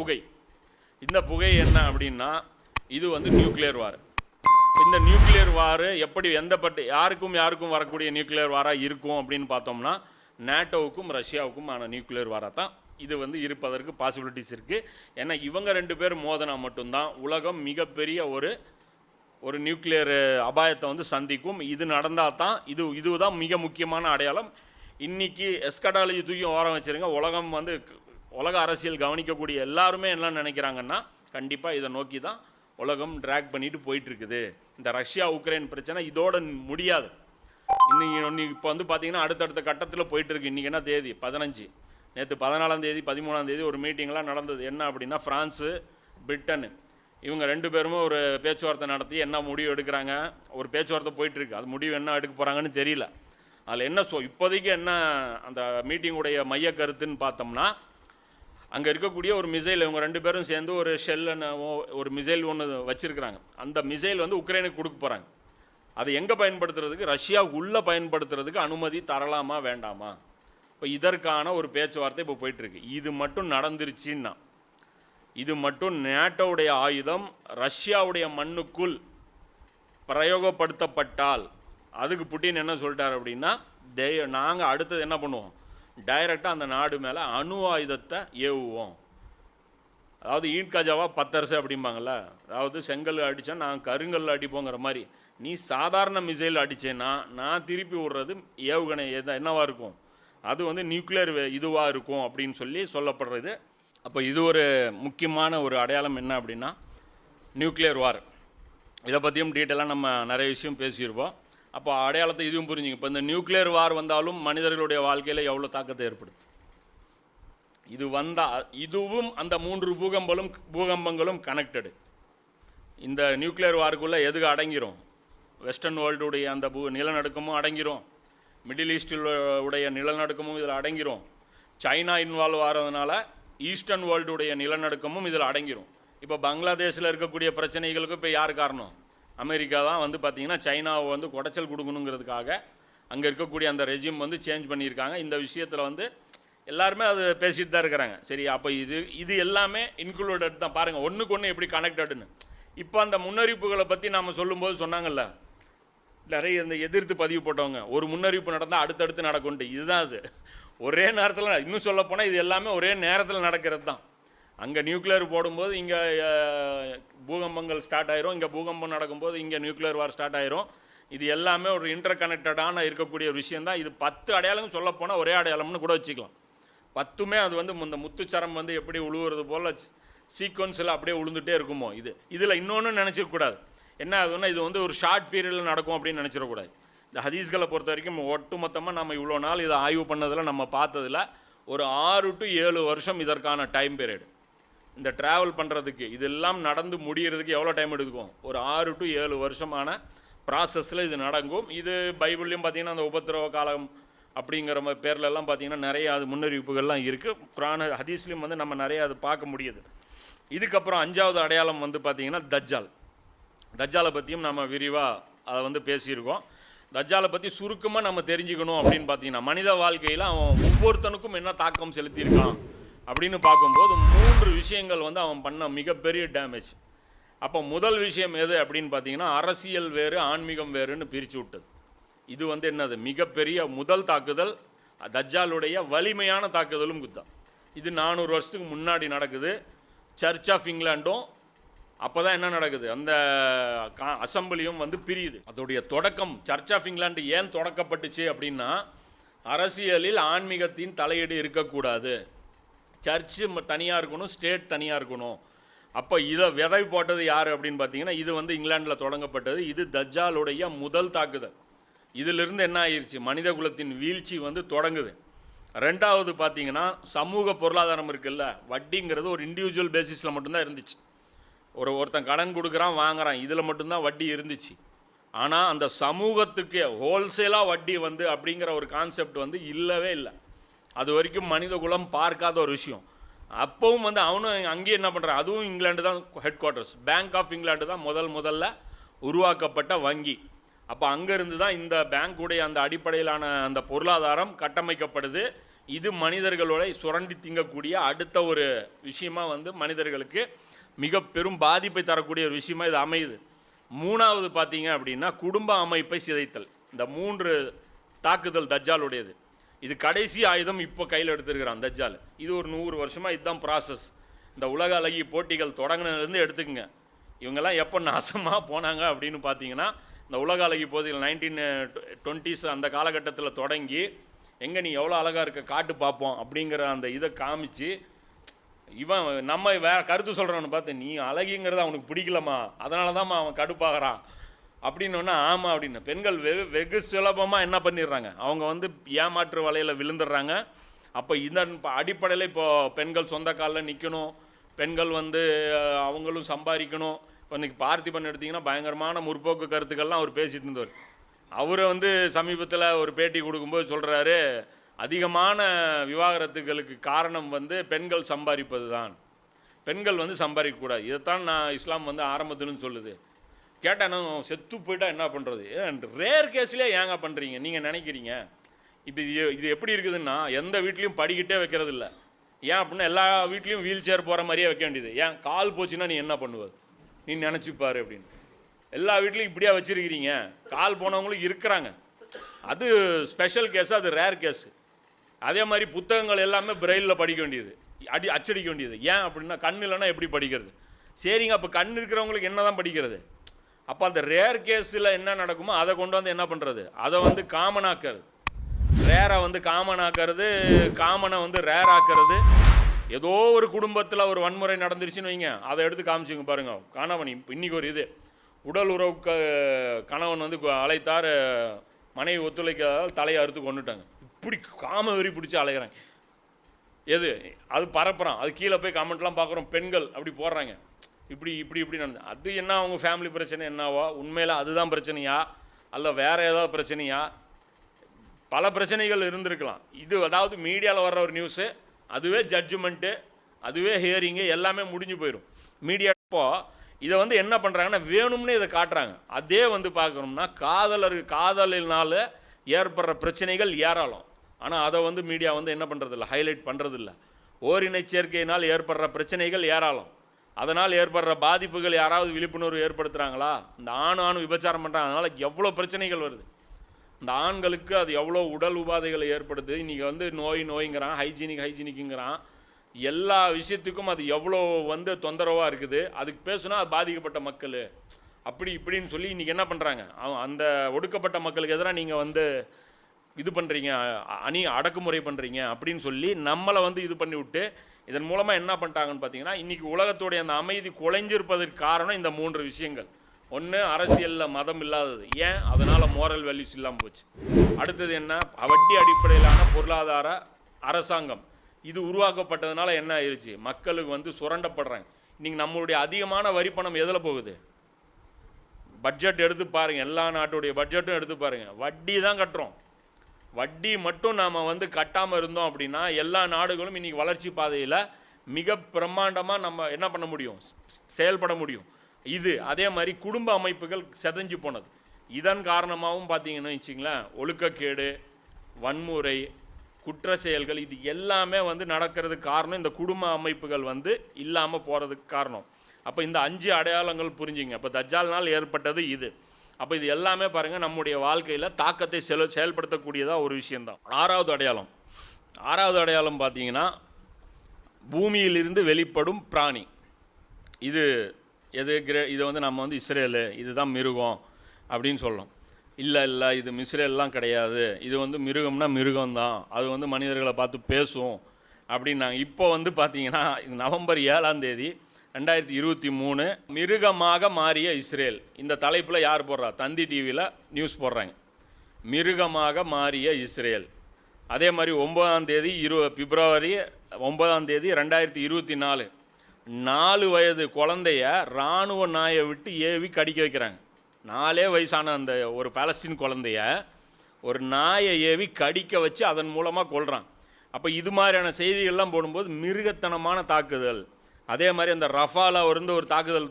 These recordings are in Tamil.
புகை. இந்த புகை என்ன அப்படின்னா இது வந்து நியூக்ளியர் வார் இந்த நியூக்ளியர் வார் எப்படி எந்த பட்டு யாருக்கும் யாருக்கும் வரக்கூடிய நியூக்ளியர் வாராக இருக்கும் அப்படின்னு பார்த்தோம்னா நேட்டோவுக்கும் ரஷ்யாவுக்கும் ஆன நியூக்ளியர் வாராக தான். இது வந்து இருப்பதற்கு பாசிபிலிட்டிஸ் இருக்குது ஏன்னா இவங்க ரெண்டு பேர் மோதனா மட்டும்தான். உலகம் மிகப்பெரிய ஒரு ஒரு நியூக்ளியர் அபாயத்தை வந்து சந்திக்கும். இது நடந்தால் தான் இது இதுதான் மிக முக்கியமான அடையாளம். இன்றைக்கி எஸ்கடாலஜி தூக்கி ஓரம் வச்சிருங்க. உலகம் வந்து உலக அரசியல் கவனிக்கக்கூடிய எல்லாருமே என்ன நினைக்கிறாங்கன்னா கண்டிப்பாக இதை நோக்கி தான் உலகம் ட்ராக் பண்ணிட்டு போயிட்டுருக்குது. இந்த ரஷ்யா உக்ரைன் பிரச்சனை இதோட முடியாது. இன்னைக்கு இன்னைக்கு இப்போ வந்து பார்த்தீங்கன்னா அடுத்தடுத்த கட்டத்தில் போயிட்டுருக்கு. இன்றைக்கி என்ன தேதி? பதினஞ்சு. நேற்று பதினாலாம் தேதி பதிமூணாம் தேதி ஒரு மீட்டிங்லாம் நடந்தது. என்ன அப்படின்னா ஃப்ரான்ஸு பிரிட்டனு. இவங்க ரெண்டு பேருமே ஒரு பேச்சுவார்த்தை நடத்தி என்ன முடிவு எடுக்கிறாங்க? ஒரு பேச்சுவார்த்தை போயிட்டுருக்கு. அது முடிவு என்ன எடுக்க போகிறாங்கன்னு தெரியல. அதில் என்ன சொ இப்போதைக்கு என்ன அந்த மீட்டிங்குடைய மைய கருத்துன்னு பார்த்தோம்னா அங்கே இருக்கக்கூடிய ஒரு மிசைல் இவங்க ரெண்டு பேரும் சேர்ந்து ஒரு ஷெல் ஒரு மிசைல் ஒன்று வச்சுருக்குறாங்க. அந்த மிசைல் வந்து உக்ரைனுக்கு கொடுக்க போகிறாங்க அதை எங்கே பயன்படுத்துறதுக்கு? ரஷ்யா உள்ளே பயன்படுத்துறதுக்கு அனுமதி தரலாமா வேண்டாமா? இப்போ இதற்கான ஒரு பேச்சுவார்த்தை இப்போ போயிட்டுருக்கு. இது மட்டும் நடந்துருச்சுன்னா இது மட்டும் நேட்டோவுடைய ஆயுதம் ரஷ்யாவுடைய மண்ணுக்குள் பிரயோகப்படுத்தப்பட்டால் அதுக்கு புட்டின் என்ன சொல்லிட்டார் அப்படின்னா தே நாங்கள் அடுத்தது என்ன பண்ணுவோம்? டைரெக்டாக அந்த நாடு மேலே அணு ஆயுதத்தை ஏவுவோம். அதாவது ஈட்காஜாவா பத்தரசு அப்படிம்பாங்கல்ல? அதாவது செங்கல் அடித்தா நான் கருங்கல் அடிப்போங்கிற மாதிரி. நீ சாதாரண மிசைல் அடிச்சேன்னா நான் திருப்பி விடுறது ஏவுகணை எது என்னவாக இருக்கும்? அது வந்து நியூக்ளியர் இதுவாக இருக்கும் அப்படின்னு சொல்லி சொல்லப்படுறது. அப்போ இது ஒரு முக்கியமான ஒரு அடையாளம் என்ன அப்படின்னா நியூக்ளியர் வார். இதை பற்றியும் டீட்டெயிலாக நம்ம நிறைய விஷயம் பேசியிருப்போம். அப்போ அடையாளத்தை இதுவும் புரிஞ்சுங்க. இப்போ இந்த நியூக்ளியர் வார் வந்தாலும் மனிதர்களுடைய வாழ்க்கையில் எவ்வளோ தாக்கத்தை ஏற்படுது இது வந்தால் இதுவும் அந்த மூன்று பூகம்பலும் பூகம்பங்களும் கனெக்டடு இந்த நியூக்ளியர் வாருக்குள்ளே எதுக்கு அடங்கிரும்? வெஸ்டர்ன் வேர்ல்டுடைய அந்த பூ நிலநடுக்கமும் அடங்கிரும். மிடில் ஈஸ்டில் உடைய நிலநடுக்கமும் இதில் அடங்கிரும். சைனா இன்வால்வ் ஆகிறதுனால ஈஸ்டர்ன் வேர்ல்டுடைய நிலநடுக்கமும் இதில் அடங்கிரும். இப்போ பங்களாதேஷில் இருக்கக்கூடிய பிரச்சனைகளுக்கு இப்போ யார் காரணம்? அமெரிக்கா தான் வந்து பார்த்திங்கன்னா சைனாவை வந்து குடைச்சல் கொடுக்கணுங்கிறதுக்காக அங்கே இருக்கக்கூடிய அந்த ரெஜிம் வந்து சேஞ்ச் பண்ணியிருக்காங்க. இந்த விஷயத்தில் வந்து எல்லாருமே அது பேசிட்டு தான் இருக்கிறாங்க. சரி அப்போ இது இது எல்லாமே இன்க்ளூடட் தான். பாருங்கள் ஒன்றுக்கு ஒன்று எப்படி கனெக்டடுன்னு இப்போ அந்த முன்னறிவிப்புகளை பற்றி நாம் சொல்லும்போது சொன்னாங்கல்ல நிறைய இந்த எதிர்த்து பதிவு போட்டவங்க ஒரு முன்னறிவிப்பு நடந்தால் அடுத்தடுத்து நடக்கும்ட்டு இதுதான் அது. ஒரே நேரத்தில் இன்னும் சொல்ல போனால் இது எல்லாமே ஒரே நேரத்தில் நடக்கிறது தான். அங்கே நியூக்ளியர் போடும்போது இங்கே பூகம்பங்கள் ஸ்டார்ட் ஆயிரும். இங்கே பூகம்பம் நடக்கும்போது இங்கே நியூக்ளியர் வார் ஸ்டார்ட் ஆயிரும். இது எல்லாமே ஒரு இன்டர் கனெக்டடான இருக்கக்கூடிய ஒரு விஷயந்தான் இது பத்து அடையாளம் சொல்லப்போனால் ஒரே அடையாளம்னு கூட வச்சுக்கலாம். பத்துமே அது வந்து இந்த முத்துச்சரம் வந்து எப்படி உழுவுறது போல் சீக்வன்ஸில் அப்படியே உளுந்துகிட்டே இருக்குமோ. இது இதில் இன்னொன்று நினச்சிக்கூடாது என்ன ஆகுதுன்னா இது வந்து ஒரு ஷார்ட் பீரியடில் நடக்கும் அப்படின்னு நினச்சிடக்கூடாது இந்த ஹதீஸ்களை பொறுத்த வரைக்கும் ஒட்டு மொத்தமாக நம்ம இவ்வளோ நாள் இதை ஆய்வு பண்ணதில் நம்ம பார்த்ததில் ஒரு ஆறு டு ஏழு வருஷம் இதற்கான டைம் பீரியட் இந்த ட்ராவல் பண்ணுறதுக்கு இதெல்லாம் நடந்து முடியறதுக்கு எவ்வளோ டைம் எடுக்கும்? ஒரு ஆறு டு ஏழு வருஷமான ப்ராசஸில் இது நடக்கும். இது பைபிள்லையும் பார்த்தீங்கன்னா அந்த உபத்திரவ காலம் அப்படிங்கிற மாதிரி பேர்லெல்லாம் பார்த்தீங்கன்னா நிறைய அது முன்னறிவிப்புகள்லாம் இருக்குது குரான ஹதீஸ்லையும் வந்து நம்ம நிறைய அது பார்க்க முடியுது. இதுக்கப்புறம் அஞ்சாவது அடையாளம் வந்து பார்த்திங்கன்னா தஜ்ஜால். தஜ்ஜாலை பற்றியும் நம்ம விரிவாக அதை வந்து பேசியிருக்கோம். தஜ்ஜாலை பற்றி சுருக்கமாக நம்ம தெரிஞ்சுக்கணும் அப்படின்னு பார்த்தீங்கன்னா மனித வாழ்க்கையில் அவன் ஒவ்வொருத்தனுக்கும் என்ன தாக்கம் செலுத்தியிருக்கான்? அப்படின்னு பார்க்கும்போது மூன்று விஷயங்கள் வந்து அவன் பண்ண மிகப்பெரிய டேமேஜ் அப்போ முதல் விஷயம் எது அப்படின்னு பார்த்தீங்கன்னா அரசியல் வேறு ஆன்மீகம் வேறுன்னு பிரித்து விட்டது. இது வந்து என்னது? மிகப்பெரிய முதல் தாக்குதல் தஜ்ஜாலுடைய வலிமையான தாக்குதலும் குத்தான் இது நானூறு வருஷத்துக்கு முன்னாடி நடக்குது. சர்ச் ஆஃப் இங்கிலாண்டும் அப்போ தான் என்ன நடக்குது? அந்த கா- வந்து பிரியுது. அதோடைய தொடக்கம் சர்ச் ஆஃப் இங்கிலாண்டு ஏன் தொடக்கப்பட்டுச்சு அப்படின்னா அரசியலில் ஆன்மீகத்தின் தலையீடு இருக்கக்கூடாது. சர்ச்சு தனியாக இருக்கணும் ஸ்டேட் தனியாக இருக்கணும். அப்போ இதை விதை போட்டது யார் அப்படின்னு பார்த்தீங்கன்னா இது வந்து இங்கிலாந்தில் தொடங்கப்பட்டது. இது தஜ்ஜாலுடைய முதல் தாக்குதல். இதிலிருந்து என்ன ஆயிடுச்சு மனித குலத்தின் வீழ்ச்சி வந்து தொடங்குது. ரெண்டாவது பார்த்தீங்கன்னா சமூக பொருளாதாரம் இருக்குல்ல வட்டிங்கிறது ஒரு இண்டிவிஜுவல் பேசிஸில் மட்டும்தான் இருந்துச்சு. ஒரு ஒருத்தன் கடன் கொடுக்குறான் வாங்குறான் இதில் மட்டும்தான் வட்டி இருந்துச்சு. ஆனால் அந்த சமூகத்துக்கு ஹோல்சேலாக வட்டி வந்து அப்படிங்கிற ஒரு கான்செப்ட் வந்து இல்லவே இல்லை. அது வரைக்கும் மனித குலம் பார்க்காத ஒரு விஷயம். அப்பவும் வந்து அவனும் அங்கேயே என்ன பண்ணுறான் அதுவும் இங்கிலாந்து தான் headquarters bank of England தான் முதல் முதல்ல உருவாக்கப்பட்ட வங்கி. அப்போ அங்கேருந்து தான் இந்த பேங்க்குடைய அந்த அடிப்படையிலான அந்த பொருளாதாரம் கட்டமைக்கப்படுது. இது மனிதர்களோட சுரண்டி திங்கக்கூடிய அடுத்த ஒரு விஷயமாக வந்து மனிதர்களுக்கு மிக பெரும் பாதிப்பை தரக்கூடிய ஒரு விஷயமா இது அமையுது. மூணாவது பார்த்தீங்க அப்படின்னா குடும்ப அமைப்பை சிதைத்தல். இந்த மூன்று தாக்குதல் தஜ்ஜாலுடையது. இது கடைசி ஆயுதம் இப்போ கையில் எடுத்துருக்குறான் தஜ்ஜால். இது ஒரு நூறு வருஷமாக இதுதான் ப்ராசஸ் இந்த உலக அழகி போட்டிகள் தொடங்கினதுலேருந்து எடுத்துக்கங்க. இவங்கெல்லாம் எப்போ நாசமாக போனாங்க அப்படின்னு பார்த்தீங்கன்னா இந்த உலக அழகி போட்டிகள் நைன்டீன் டுவெண்ட்டிஸ் அந்த காலகட்டத்தில் தொடங்கி எங்கே நீ எவ்வளோ அழகாக இருக்க காட்டு பார்ப்போம் அப்படிங்கிற அந்த இதை காமிச்சு இவன் நம்ம வேற கருத்து சொல்கிறவனை பார்த்து நீ அழகிங்கிறது அவனுக்கு பிடிக்கலம்மா. அதனால தான்மா அவன் கடுப்பாகிறான். அப்படின்னோன்னா ஆமாம் அப்படின்னு. பெண்கள் வெகு வெகு சுலபமாக என்ன பண்ணிடுறாங்க? அவங்க வந்து ஏமாற்று வலையில் விழுந்துடுறாங்க. அப்போ இந்த அடிப்படையில் இப்போது பெண்கள் சொந்த காலில் நிற்கணும் பெண்கள் வந்து அவங்களும் சம்பாதிக்கணும். இப்போ இன்றைக்கி பார்த்திபன் எடுத்திங்கன்னா பயங்கரமான முற்போக்கு கருத்துக்கள்லாம் அவர் பேசிகிட்டு இருந்தவர் அவரை வந்து சமீபத்தில் ஒரு பேட்டி கொடுக்கும்போது சொல்கிறாரு அதிகமான விவாகரத்துகளுக்கு காரணம் வந்து பெண்கள் சம்பாதிப்பது தான் பெண்கள் வந்து சம்பாதிக்கக்கூடாது. இதைத்தான் நான் இஸ்லாம் வந்து ஆரம்பத்துலன்னு சொல்லுது. கேட்டால் நான் செத்து போயிட்டா என்ன பண்ணுறது ரேர் கேஸ்லேயே ஏங்க பண்ணுறீங்க நீங்கள் நினைக்கிறீங்க? இப்போ இது இது எப்படி இருக்குதுன்னா எந்த வீட்லேயும் படிக்கிட்டே வைக்கிறது இல்லை. ஏன் அப்படின்னா எல்லா வீட்லேயும் வீல் சேர் போகிற மாதிரியே வைக்க வேண்டியது. ஏன் கால் போச்சுன்னா நீ என்ன பண்ணுவது நீ நினச்சிப்பாரு அப்படின்னு. எல்லா வீட்லேயும் இப்படியா வச்சுருக்கிறீங்க? கால் போனவங்களும் இருக்கிறாங்க. அது ஸ்பெஷல் கேஸ் அது ரேர் கேஸு அதே மாதிரி புத்தகங்கள் எல்லாமே பிரெயிலில் படிக்க வேண்டியது. அடி அச்சடிக்க வேண்டியது. ஏன் அப்படின்னா கண் இல்லைன்னா எப்படி படிக்கிறது? சரிங்க அப்போ கண் இருக்கிறவங்களுக்கு என்ன தான் படிக்கிறது? அப்போ அந்த ரேர் கேஸில் என்ன நடக்குமோ அதை கொண்டு வந்து என்ன பண்ணுறது அதை வந்து காமன் ஆக்கிறது. ரேரை வந்து காமன் ஆக்கிறது காமனை வந்து ரேர் ஆக்கிறது. ஏதோ ஒரு குடும்பத்தில் ஒரு வன்முறை நடந்துருச்சுன்னு வைங்க. அதை எடுத்து காமிச்சுங்க பாருங்க. கணவன் இப்ப இன்னைக்கு ஒரு இது. உடல் உறவு க- கணவன் வந்து அலைத்தார் அழைத்தார். மனைவி ஒத்துழைக்காதால் தலையை அறுத்து கொண்டுட்டாங்க இப்படி காம வெறி பிடிச்சி அலைகிறாங்க எது? அது பரப்புகிறான் அது கீழே போய் கமெண்ட்லாம் பார்க்குறோம். பெண்கள் அப்படி போடுறாங்க. இப்படி இப்படி இப்படி நடந்தது அது என்ன அவங்க ஃபேமிலி பிரச்சனை என்னவோ உண்மையில் அதுதான் பிரச்சனையா? அல்ல வேறு ஏதாவது பிரச்சனையா? பல பிரச்சனைகள் இருந்திருக்கலாம். இது அதாவது மீடியாவில் வர்ற ஒரு நியூஸு அதுவே ஜட்ஜ்மெண்ட்டு அதுவே ஹியரிங்கு எல்லாமே முடிஞ்சு போயிடும் மீடியா இப்போ இதை வந்து என்ன பண்ணுறாங்கன்னா வேணும்னு இதை காட்டுறாங்க. அதே வந்து பார்க்கணும்னா காதலர் காதலினால் ஏற்படுற பிரச்சனைகள் ஏராளம். ஆனால் அதை வந்து மீடியா வந்து என்ன பண்ணுறதில்ல ஹைலைட் பண்ணுறதில்ல ஓரினை சேர்க்கையினால் ஏற்படுற பிரச்சனைகள் ஏராளம். அதனால் ஏற்படுற பாதிப்புகள் யாராவது விழிப்புணர்வு ஏற்படுத்துகிறாங்களா இந்த ஆண் ஆண் விபச்சாரம் பண்ணுறாங்க அதனால் எவ்வளோ பிரச்சனைகள் வருது? இந்த ஆண்களுக்கு அது எவ்வளோ உடல் உபாதைகளை ஏற்படுது இன்றைக்கி வந்து நோய் நோய்ங்கிறான் ஹைஜீனிக் ஹைஜீனிக்குங்கிறான். எல்லா விஷயத்துக்கும் அது எவ்வளோ வந்து தொந்தரவாக இருக்குது. அதுக்கு பேசுனா அது பாதிக்கப்பட்ட மக்கள். அப்படி இப்படின்னு சொல்லி இன்றைக்கி என்ன பண்ணுறாங்க அவன் அந்த ஒடுக்கப்பட்ட மக்களுக்கு எதிராக நீங்கள் வந்து இது பண்ணுறீங்க அணி அடக்குமுறை பண்ணுறீங்க அப்படின்னு சொல்லி நம்மளை வந்து இது பண்ணி விட்டு இதன் மூலமாக என்ன பண்ணிட்டாங்கன்னு பார்த்தீங்கன்னா இன்றைக்கி உலகத்துடைய அந்த அமைதி குலைஞ்சிருப்பதற்கு காரணம் இந்த மூன்று விஷயங்கள். ஒன்று அரசியலில் மதம் இல்லாதது. ஏன்? அதனால் மோரல் வேல்யூஸ் இல்லாமல் போச்சு. அடுத்தது என்ன? வட்டி அடிப்படையிலான பொருளாதார அரசாங்கம். இது உருவாக்கப்பட்டதுனால என்ன ஆயிடுச்சு மக்களுக்கு வந்து சுரண்டப்படுறாங்க. இன்றைக்கி நம்மளுடைய அதிகமான வரி பணம் எதில் போகுது? பட்ஜெட் எடுத்து பாருங்கள் எல்லா நாட்டுடைய பட்ஜெட்டும் எடுத்து பாருங்கள் வட்டி தான் கட்டுறோம். வட்டி மட்டும் நாம் வந்து கட்டாமல் இருந்தோம் அப்படின்னா எல்லா நாடுகளும் இன்றைக்கி வளர்ச்சி பாதையில் மிக பிரம்மாண்டமாக நம்ம என்ன பண்ண முடியும்? செயல்பட முடியும். இது அதே மாதிரி குடும்ப அமைப்புகள் செதஞ்சு போனது. இதன் காரணமாகவும் பார்த்தீங்கன்னு வச்சிங்களேன் ஒழுக்கக்கேடு வன்முறை குற்ற செயல்கள் இது எல்லாமே வந்து நடக்கிறதுக்கு காரணம். இந்த குடும்ப அமைப்புகள் வந்து இல்லாமல் போகிறதுக்கு காரணம். அப்போ இந்த அஞ்சு அடையாளங்கள் புரிஞ்சுங்க. அப்போ தஜ்ஜால்னால் ஏற்பட்டது இது. அப்போ இது எல்லாமே பாருங்கள் நம்முடைய வாழ்க்கையில் தாக்கத்தை செல செயல்படுத்தக்கூடியதாக ஒரு விஷயந்தான் ஆறாவது அடையாளம். ஆறாவது அடையாளம் பார்த்தீங்கன்னா பூமியிலிருந்து வெளிப்படும் பிராணி. இது எது கிரே இதை வந்து நம்ம வந்து இஸ்ரேலு இதுதான் மிருகம் அப்படின்னு சொல்லலாம் இல்லை இல்லை இது மிஸ்ரேல்லாம் கிடையாது. இது வந்து மிருகம்னா மிருகம்தான். அது வந்து மனிதர்களை பார்த்து பேசும் அப்படின்னாங்க. இப்போ வந்து பார்த்தீங்கன்னா நவம்பர் ஏழாம் தேதி ரெண்டாயிரத்தி இருபத்தி மூணு மிருகமாக மாறிய இஸ்ரேல். இந்த தலைப்பில் யார் போடுறா? தந்தி டிவியில் நியூஸ் போடுறாங்க. மிருகமாக மாறிய இஸ்ரேல். அதே மாதிரி ஒன்பதாம் தேதி இரு பிப்ரவரி ஒன்பதாம் தேதி ரெண்டாயிரத்தி இருபத்தி நாலு. நாலு வயது குழந்தைய இராணுவ நாயை விட்டு ஏவி கடிக்க வைக்கிறாங்க. நாலே வயசான அந்த ஒரு பாலஸ்தீன் குழந்தைய ஒரு நாயை ஏவி கடிக்க வச்சு அதன் மூலமாக கொள்கிறான் அப்போ இது மாதிரியான செய்திகள்லாம் போடும்போது மிருகத்தனமான தாக்குதல். அதே மாதிரி அந்த ரஃபாவில் இருந்து ஒரு தாக்குதல்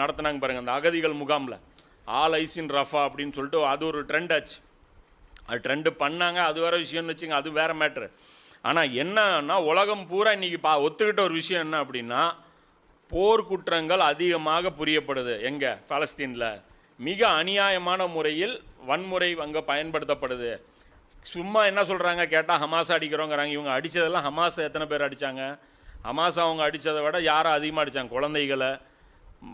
நடத்தினாங்க பாருங்கள் அந்த அகதிகள் முகாமில். ஆல் ஐசின் ரஃபா அப்படின்னு சொல்லிட்டு அது ஒரு ட்ரெண்ட் ஆச்சு. அது ட்ரெண்டு பண்ணாங்க அது வேற விஷயம்னு வச்சுங்க அது வேற மேட்ரு ஆனால் என்னன்னா உலகம் பூரா இன்னைக்கு பா ஒத்துக்கிட்ட ஒரு விஷயம் என்ன அப்படின்னா போர் குற்றங்கள் அதிகமாக புரியப்படுது. எங்கே? பாலஸ்தீனில். மிக அநியாயமான முறையில் வன்முறை அங்கே பயன்படுத்தப்படுது. சும்மா என்ன சொல்கிறாங்க கேட்டால் ஹமாஸ் அடிக்கிறோங்கிறாங்க. இவங்க அடித்ததெல்லாம் ஹமாஸ் எத்தனை பேர் அடித்தாங்க ஹமாஸ் அவங்க அடித்ததை விட யாரை அதிகமாக அடித்தாங்க குழந்தைகளை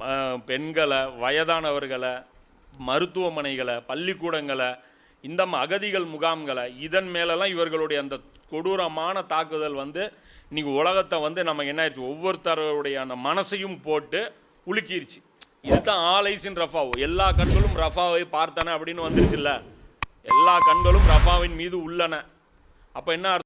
ம- பெண்களை வயதானவர்களை மருத்துவமனைகளை பள்ளிக்கூடங்களை இந்த ம- அகதிகள் முகாம்களை இதன் மேலெல்லாம் இவர்களுடைய அந்த கொடூரமான தாக்குதல் வந்து இன்றைக்கி உலகத்தை வந்து நம்ம என்ன ஆயிடுச்சு? ஒவ்வொருத்தருடைய அந்த மனசையும் போட்டு உலுக்கிருச்சு. இதுதான் ஆலைசின் ரஃபாவோ. எல்லா கண்களும் ரஃபாவை பார்த்தன அப்படின்னு வந்துருச்சுல்ல. எல்லா கண்களும் ரஃபாவின் மீது உள்ளன. அப்போ என்ன